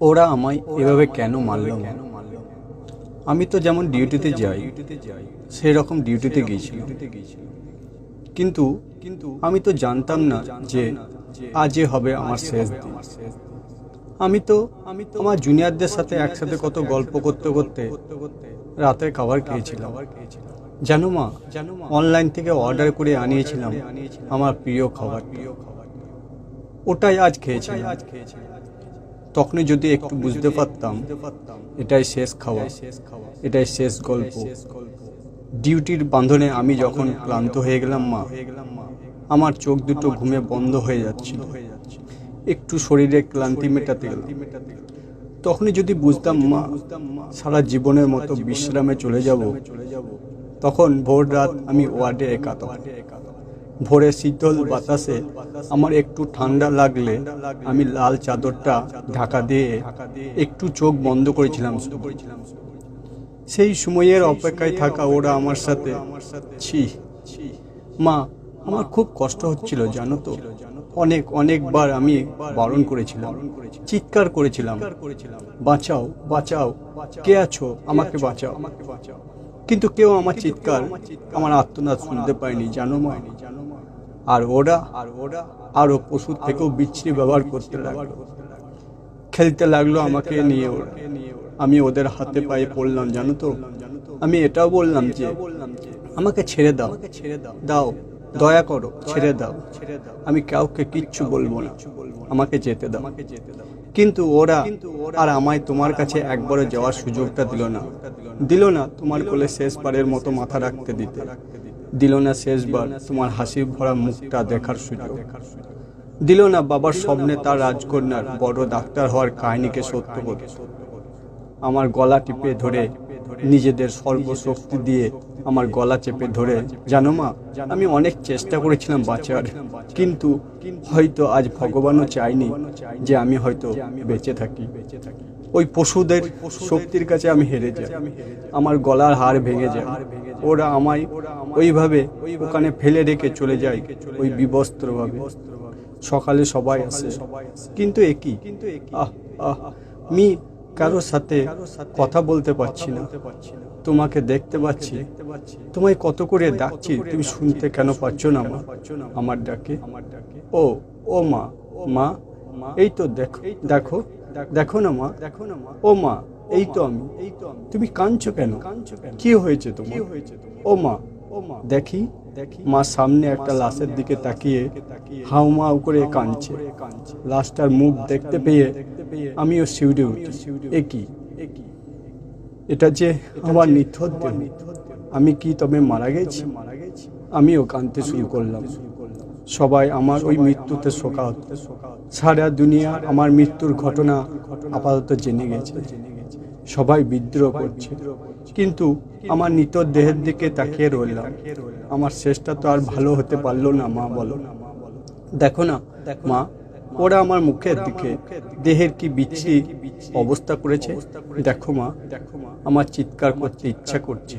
ওরা আমায় এভাবে কেন মারল? আমি তো যেমন ডিউটিতে যাই সেই রকম ডিউটিতে গিয়েছিলাম। কিন্তু কিন্তু আমি তো জানতাম না যে আজই হবে আমার শেষ দিন। আমি তো আমি তো আমার জুনিয়রদের সাথে একসাথে কত গল্প করতে করতে রাতের খাবার খেয়েছিলাম। জানো মা জানো অনলাইন থেকে অর্ডার করে আনিয়েছিলাম আমার প্রিয় খাবার প্রিয় খাবার ওটাই আজ খেয়েছিলাম আজ খেয়েছিলাম। তখনই যদি একটু বুঝতে পারতাম এটাই শেষ খাওয়া। এটাই শেষ গল্প। ডিউটির বাঁধনে আমি যখন ক্লান্ত হয়ে গেলাম মা আমার চোখ দুটো ঘুমে বন্ধ হয়ে যাচ্ছিল। একটু শরীরে ক্লান্তি মেটাতে গেলাম। তখনই যদি বুঝতাম মা সারা জীবনের মতো বিশ্রামে চলে যাব। তখন ভোর রাত আমি ওয়ার্ডে একাতম ভোরে শীতল বাতাসে আমার একটু ঠান্ডা লাগলে আমি লাল চাদরটা ঢাকা দিয়ে একটু চোখ বন্ধ করেছিলাম। সেই সময়ের অপেক্ষায় থাকা ওরা আমার সাথে, ছি, মা, আমার খুব কষ্ট হচ্ছিল, জানো তো? অনেক, অনেকবার আমি বারণ করেছিলাম, চিৎকার করেছিলাম, বাঁচাও বাঁচাও, কে আছো? আমাকে বাঁচাও। আমাকে বাঁচাও কিন্তু কেউ আমার চিৎকার, আমার আত্মনাদ শুনতে পায়নি, জানো মা? আর ওরা আর ওরা আরও পশুর থেকেও বিচ্ছিরি ব্যবহার করতে লাগল। খেলতে লাগল আমাকে নিয়ে ওরা। আমি ওদের হাতে পায়ে পড়লাম, জানো তো? আমি এটাও বললাম যে, আমাকে ছেড়ে দাও। ছেড়ে দাও দাও দয়া করো, ছেড়ে দাও। ছেড়ে দাও আমি কাউকে কিচ্ছু বলব না। আমাকে যেতে দাও আমাকে যেতে দাও। কিন্তু ওরা আর আমায় তোমার কাছে একবারও যাওয়ার সুযোগটা দিল না। দিল না তোমার কোলে শেষবারের মতো মাথা রাখতে দিতে। দিল না শেষবার তোমার হাসি ভরা মুখটা দেখার সুযোগ। দিল না বাবার স্বপ্নে তার রাজকন্যার বড় ডাক্তার হওয়ার কাহিনীকে সত্য করতে আমার গলা টিপে ধরে নিজেদের সর্বশক্তি দিয়ে আমার গলা চেপে ধরে, জানো মা, আমি অনেক চেষ্টা করেছিলাম বাঁচার, কিন্তু হয়তো আজ ভগবানও চাইনি যে আমি হয়তো বেঁচে থাকি। ওই পশুদের শক্তির কাছে আমি হেরে যাই। আমার গলার হাড় ভেঙে যায়। ওরা আমায় ওইভাবে ওখানে ফেলে রেখে চলে যায় ওই বিবস্ত্রভাবে। সকালে সবাই আসে, কিন্তু একই কিন্তু আহ আহ, মি কারোর সাথে কথা বলতে পারছি না। তোমাকে দেখতে পাচ্ছি। তোমায় কত করে ডাকছি, তুমি শুনতে কেন পাচ্ছ না, মা? আমার ডাকে। ও ও মা মা, এই তো দেখো দেখো দেখো না, মা। দেখো না মা ও মা, এই তো আমি। এই তো আমি তুমি কাঁদছো কেন? কাঁদছো কেন কি হয়েছে তোমার? হয়েছে ও মা ও মা দেখি। দেখি মা সামনে একটা লাশের দিকে তাকিয়ে হাউমাউ করে কাঁদছে। লাশটার মুখ দেখতে পেয়ে আমিও শিউরে উঠি। একই এটা যে আমার নিথর আমি কি তবে মারা গেছি? আমিও কাঁদতে শুরু করলাম। সবাই আমার ওই মৃত্যুতে শোকাহত। সারা দুনিয়া আমার মৃত্যুর ঘটনা আপাতত জেনে গেছে। সবাই বিদ্রোহ করছে। কিন্তু আমার নিতর দেহের দিকে তাকিয়ে রইলাম। আমার শেষটা তো আর ভালো হতে পারল না, মা বলো। না দেখো না, মা ওরা আমার মুখের দিকে, দেহের কি বিচ্ছিরি অবস্থা করেছে? দেখো মা, আমার চিৎকার করতে ইচ্ছা করছে।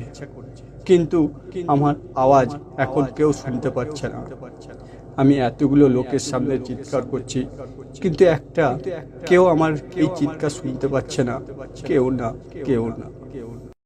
কিন্তু আমার আওয়াজ এখন কেউ শুনতে পাচ্ছে না। আমি এতগুলো লোকের সামনে চিৎকার করছি, কিন্তু একটা কেউ আমার এই চিৎকার শুনতে পাচ্ছে না কেউ না। কেউ না কেউ না।